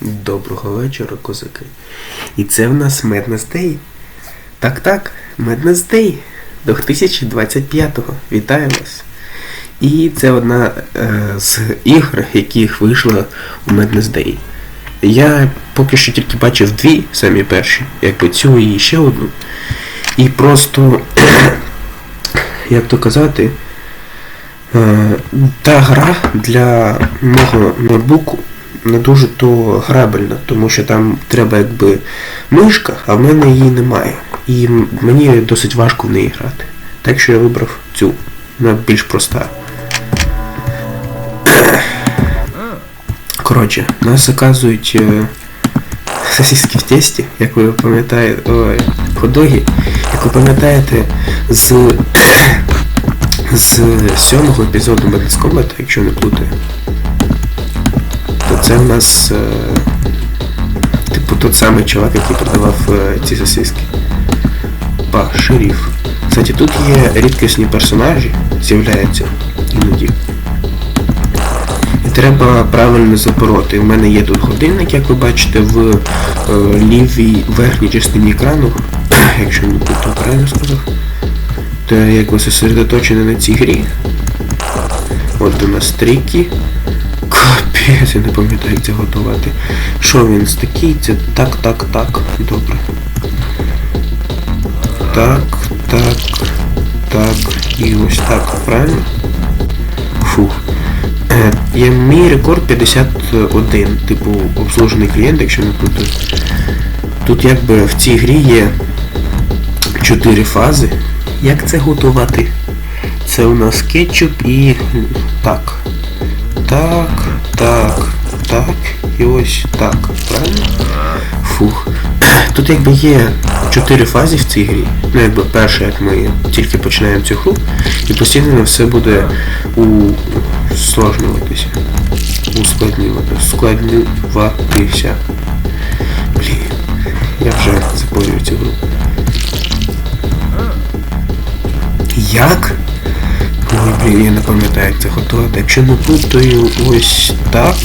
Доброго вечора, козаки. І це в нас Madness Day. Так, так, Madness Day 2025-го. Вітаю вас. І це одна е, з ігор, яких вийшла у Day. Я поки що тільки бачив дві самі перші, якби цю і ще одну. І просто, як то казати, е, та гра для мого ноутбуку не дуже то грабельна, тому що там треба якби мишка, а в мене її немає. І мені досить важко в неї грати. Так що я вибрав цю. Вона більш проста. Коротше, нас заказують е, сосиски в тесті, як ви пам'ятаєте, ой, ходоги, як ви пам'ятаєте, з, з сьомого епізоду Madness якщо не плутаю. То це в нас е, типу тот самий чувак, який продавав е, ці сосиски. Ба, шеріф. Кстати, тут є рідкісні персонажі, з'являються іноді. І треба правильно запороти. У мене є тут годинник, як ви бачите, в е, лівій верхній частині екрану, якщо не буду правильно сказав, то я якби зосередоточений на цій грі. От у нас трійки. Капець, я не пам'ятаю, як це готувати. Що він такий? Це так, так, так. Добре. Так, так, так. І ось так, правильно? Фух. Е, Є мій рекорд 51, типу обслужений клієнт, якщо не плутаю. Тут якби в цій грі є 4 фази. Як це готувати? Це у нас кетчуп і так. Так, так, так і ось так. Правильно? Фух. Тут якби є чотири фази в цій грі. Ну якби перша, як ми тільки починаємо цю гру, і постійно все буде усложнюватися. Ускладнювати. Ускладнюватися. Блін. Я вже запорюю цю гру. Як? Я не пам'ятаю, як це готувати. Якщо не плутаю ось так.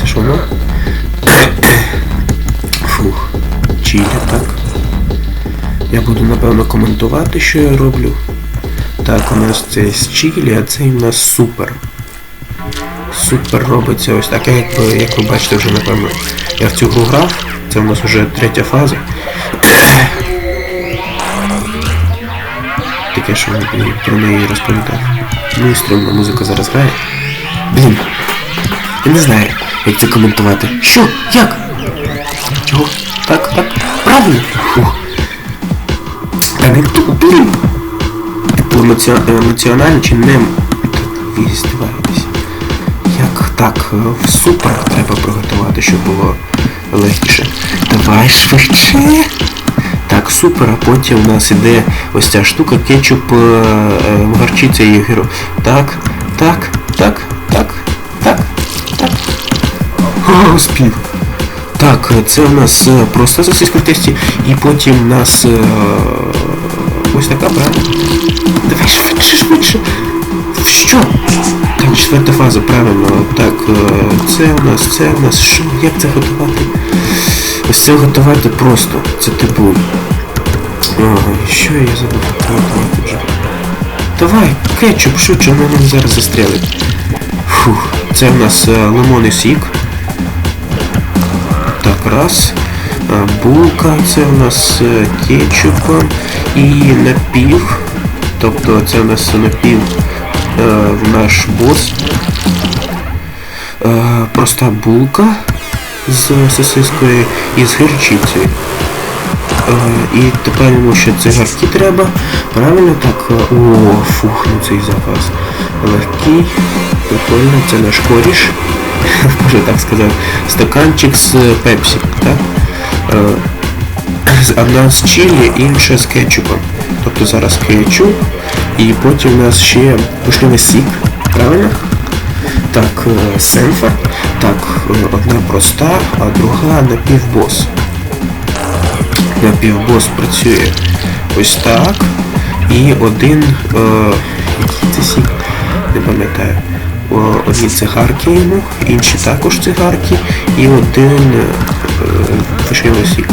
Це ж воно? Фух. Чилі, так. Я буду напевно коментувати, що я роблю. Так, у нас це з чилі, а цей у нас супер. Супер робиться ось так. Як, ви, як ви бачите вже напевно. Я в цю гру грав. Це у нас вже третя фаза. Таке, що мені про неї розповідав. Ну і стрімна музика зараз грає. Блін. Я не знаю, як це коментувати. Що? Як? Чого? Так, так. Правильно? Фух. Та не тупо, блін. Типу емоціонально чи не... Ви. Як так? е, Супер треба приготувати, щоб було легкіше. Давай швидше. Супер, а потім у нас іде ось ця штука, кетчуп е, е, горчиця і гіро. Так, так, так, так, так, так. О, спів. Так, це у нас е, просто сосиска тесті, і потім у нас ось така, правильно? Давай швидше, швидше. Що? Так, четверта фаза, правильно. Так, це у нас, це у нас. Що? Як це готувати? Ось це готувати просто. Це типу. Що я забув вже? Давай, кетчуп, швидше, воно нам зараз застрелить. Фух, це у нас е, лимонний сік. Так, раз. Е, Булка, це у нас е, кетчуп і напів. Тобто це у нас напів в наш бос. Проста булка з сосискою і з гірчицею. Е, і тепер йому ще цигарки треба. Правильно так? Е, О, фух, ну цей запас. Легкий, прикольно, це наш коріш. Можу так сказати. Стаканчик з пепсі, так? Е, Одна з чилі, інша з кетчупом. Тобто зараз кетчуп, і потім у нас ще вишневий сік, правильно? Так, е, сенфа. Так, е, одна проста, а друга напівбос. Напівбос працює ось так. І один. Е, який це сік? Не пам'ятаю. одні цигарки йому, інші також цигарки і один е, сік.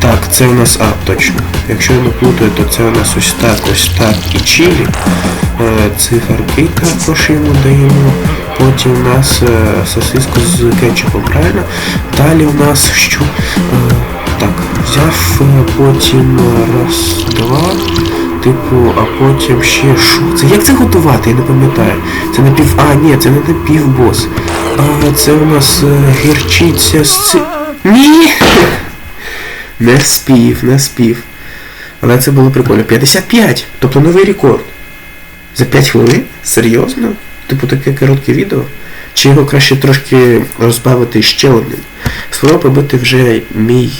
Так, це у нас, а, точно. Якщо я не плутаю, то це у нас ось так, ось так і чилі. Е, цигарки також йому даємо. Потім у нас е, сосиску з кетчупом, правильно? Далі у нас що? Так, взяв потім раз, два, типу, а потім ще що? Це як це готувати? Я не пам'ятаю. Це напів... А, ні, це не напівбос. А, це у нас е, гірчиця з ци... Ні! Не спів, не спів. Але це було прикольно. 55! Тобто новий рекорд. За 5 хвилин? Серйозно? Типу таке коротке відео? Чи його краще трошки розбавити ще одним? Спробую побити вже мій,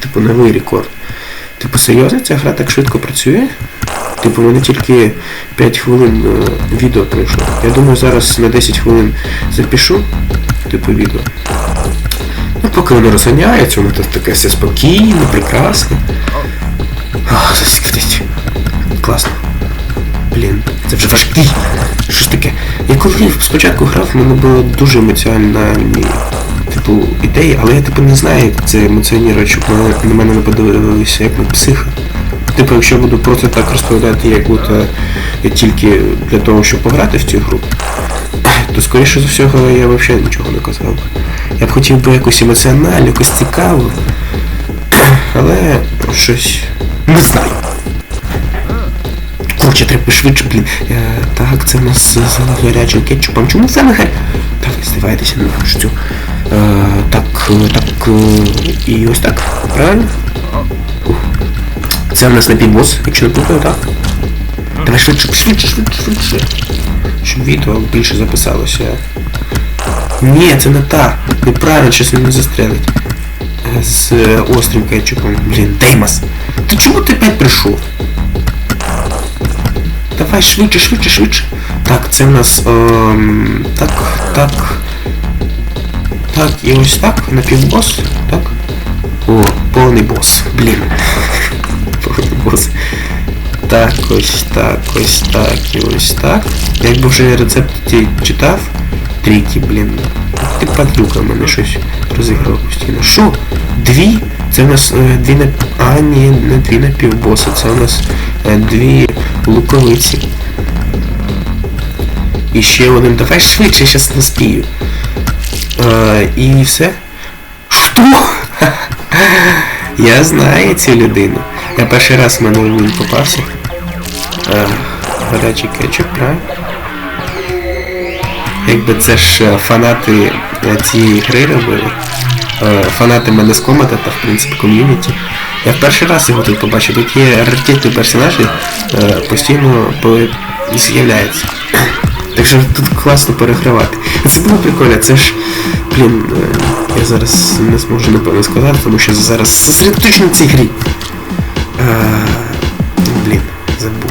типу, новий рекорд. Типу, серйозно ця гра так швидко працює? Типу, мене тільки 5 хвилин е, відео пройшло. Я думаю, зараз на 10 хвилин запишу, типу, відео. Ну, поки воно розганяється, воно тут таке все спокійне, прекрасне. Ах. Класно. Це вже важкий. Що ж таке? Я коли спочатку грав, в мене була дуже емоціональні типу ідеї, але я типу не знаю, як це емоціонує, щоб на, мене не подивилися як на психа. Типу, якщо я буду просто так розповідати, як будто я тільки для того, щоб пограти в цю гру, то скоріше за всього я взагалі нічого не казав. Я б хотів би якось емоціонально, якось цікаво. Але щось не знаю. Коротше, треба швидше, блін. Е, так, це у нас з гарячим кетчупом. Чому це не гаряче? Та ви здиваєтеся, не. Е, так, е, так, і ось так. Правильно? Це у нас напівбос, якщо не плутаю, так? Давай швидше, швидше, швидше, швидше. Щоб відео більше записалося. Ні, це не та. Неправильно, щось він не застрелить. З острим кетчупом. Блін, Деймос. Ти чому ти опять прийшов? Давай швидше, швидше, швидше. Так, це в нас. Ем, так, так. Так, і ось так, напівбос, так? О, повний бос. Блін. Повний бос. Так, ось так, ось так і ось так. Якби вже рецепт ті читав. Тріки, блін. Ти падлюка в мене щось розіграв постійно. Що? Дві? Це в нас е, дві на... А, ні, не дві напівбоси, це у нас е, дві луковиці. І ще один. Давай швидше, щас не спію. Е, і все. Що? Я знаю цю людину. Я перший раз в мене він попався. Гарячий кетчуп, правильно? Якби це ж фанати цієї гри робили. Е, Фанати мене з комата та в принципі ком'юніті. Я в перший раз його тут побачив. Тут є раритетні персонажі, е, постійно з'являються. Так що тут класно перегравати. Це було прикольно, це ж, блін, е, я зараз не зможу напевно сказати, тому що зараз сосредоточено в цій грі. Блін, забув.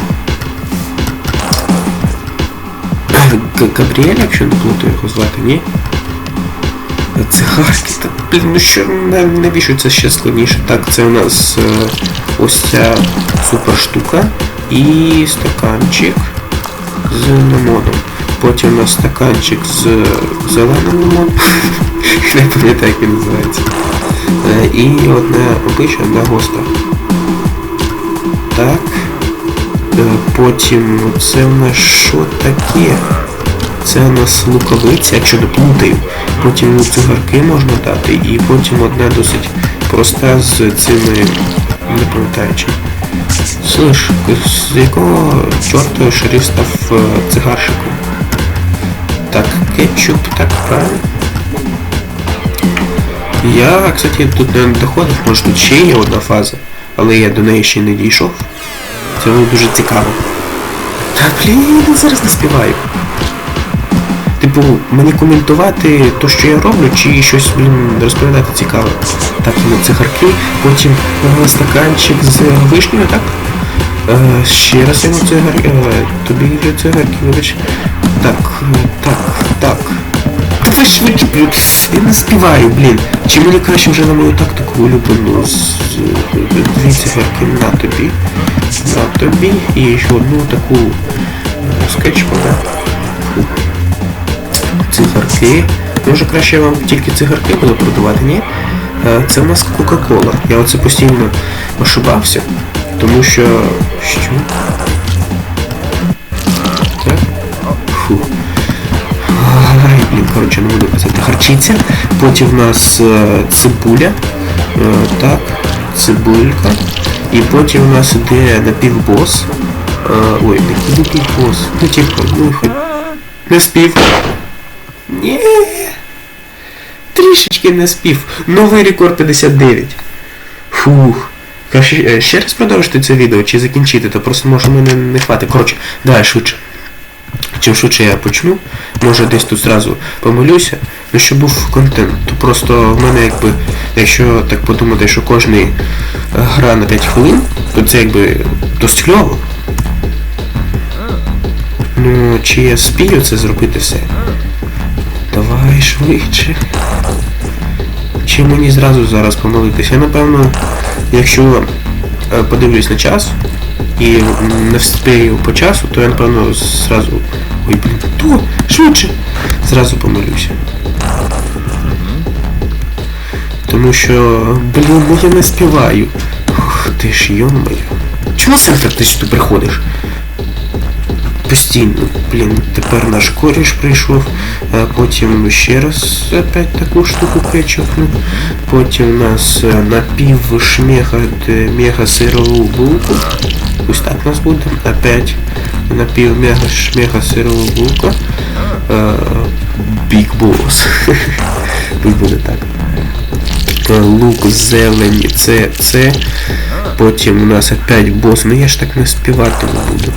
Габріель, якщо не плутаю його звати, ні? Цигарки, та блін, ну що навіщо це ще складніше? Так, це у нас е, ось ця супер штука і стаканчик з лимоном. Потім у нас стаканчик з зеленим лимоном. Не пам'ятаю, як він називається. Е, І одне обичне, одна гостра. Так. Е, Потім це в нас що таке? Це у нас луковиця, якщо не плутаю. Потім цигарки можна дати, і потім одна досить проста з цими не пам'ятаю чим. Слиш, з якого чорта шериф став цигарщиком? Так, кетчуп, так, правильно. Я, кстати, тут не доходив, може тут ще є одна фаза, але я до неї ще не дійшов. Це було дуже цікаво. Та блін, я зараз не співаю. Типу, мені коментувати то, що я роблю, чи щось, блін, розповідати цікаве. Так, ну, цигарки, потім е, стаканчик з вишнею, так? Е, ще раз йому цигарки, е, тобі вже цигарки, вибач. Так, так, так. Давай швидше, блін, я не співаю, блін. Чи мені краще вже на мою тактику улюблену з дві цигарки на тобі, на тобі і ще одну таку е, кетчупом, так? Цигарки. Може краще вам тільки цигарки буду продавати, ні? Е, Це в нас Кока-Кола. Я оце постійно ошибався, тому що. Що? Так? Фу. Ай, блін, коротше, не буду казати харчиця. Потім в нас е, цибуля. Е, так, цибулька. І потім у нас іде напівбос. Ой, не напівбос. Ну типу, ну хоч. Не спів. Ні. Трішечки не спів. Новий рекорд 59. Фух. Краще ще раз продовжити це відео чи закінчити, то просто може мене не хватить. Коротше, давай швидше. Чим швидше я почну, може десь тут зразу помилюся, ну щоб був контент, то просто в мене якби, якщо так подумати, що кожний е, гра на 5 хвилин, то це якби досить кльово. Ну, чи я спію це зробити все? Швидше. Чи мені зразу зараз помилитися? Я напевно, якщо е, подивлюсь на час і не вспію по часу, то я напевно зразу... Ой, блін, то, швидше! Зразу помилюся. Тому що, блін, ну я не співаю. Ух, ти ж йомаю. Чому ти сюди приходиш? Постійно, блін, тепер наш коріш прийшов, а потім ще раз опять таку штуку причепну. Потім у нас е, напів шмеха д- мега сирову булку. Ось так у нас буде. Опять напів мега шмеха сирову булку. Бig Boss. Тут буде так. Е, Лук, зелень, це, це. Потім у нас опять бос. Ну я ж так не співати не буду.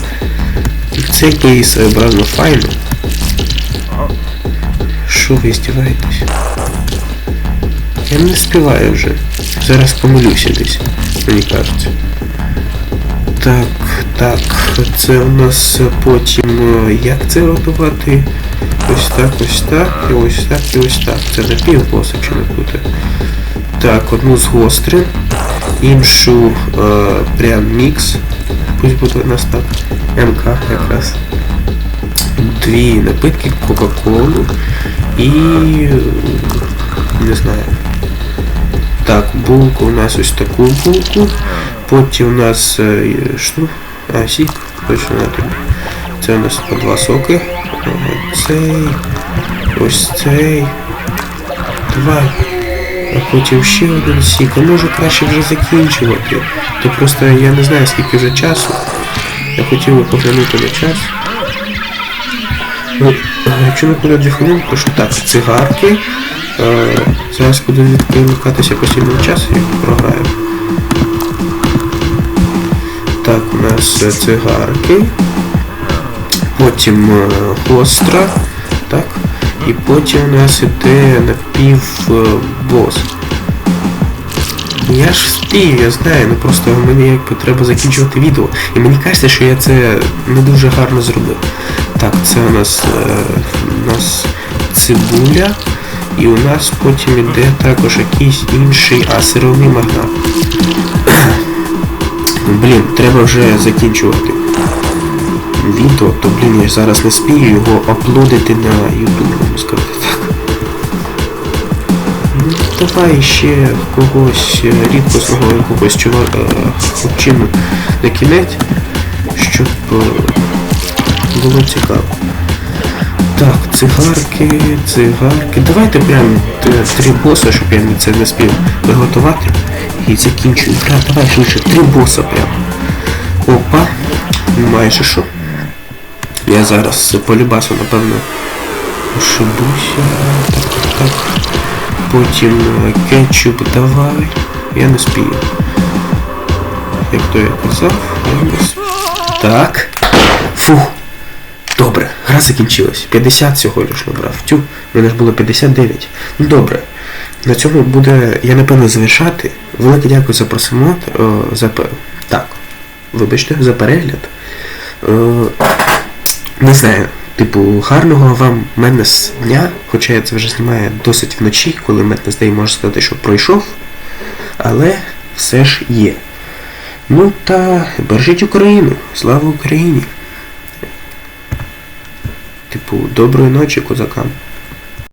Це якби і своєобразно файно. Що ви здіваєтесь? Я не співаю вже. Зараз помилюся десь, мені кажеться. Так, так, це у нас потім е, як це готувати? Ось так, ось так, і ось так, і ось так. Це напівбоса чи не буде. Так, одну з гострин, іншу е, прям мікс. Пусть буде у нас так. МК якраз. Дві напитки, Кока-Колу і не знаю. Так, булку у нас ось таку булку. Потім у нас е, що? А, сік, точно не тобі. Це у нас по два соки. Цей, ось цей. Два. А потім ще один сік. А може краще вже закінчувати. То просто я не знаю скільки вже часу. Я хотів би поглянути на час. Ну, е, якщо не буде дві то що так, цигарки. Е, зараз буду відволікатися постійно час і програю. Так, у нас е, цигарки. Потім е, гостра. Так. І потім у нас іде напівбос. Я ж спію, я знаю, ну просто мені якби треба закінчувати відео. І мені кажеться, що я це не дуже гарно зробив. Так, це у нас, е, у нас цибуля. І у нас потім іде також якийсь інший, а сировий магнат. Блін, треба вже закінчувати відео, то блін, я зараз не спію його аплодити на YouTube, можна сказати давай ще когось е, рідкісного якогось чувака, хлопчину на кінець, щоб е, було цікаво. Так, цигарки, цигарки. Давайте прям три боса, щоб я це не спів приготувати. І закінчую. Бля, давай швидше, три боса прям. Опа, майже що. Я зараз по любасу, напевно, ошибуся. Так, так, так. Потім е, кетчуп давай. Я не спію. Як то я казав, я не спію. Так. Фух. Добре, гра закінчилась. 50 всього лиш набрав. Тю, мене ж було 59. Ну добре. На цьому буде, я напевно, завершати. Велике дякую за просмотр. О, за Так. Вибачте, за перегляд. Е, не знаю, типу, гарного вам Меднес дня, хоча я це вже знімаю досить вночі, коли Меднес Дей можна сказати, що пройшов. Але все ж є. Ну та бережіть Україну. Слава Україні! Типу, доброї ночі, козакам.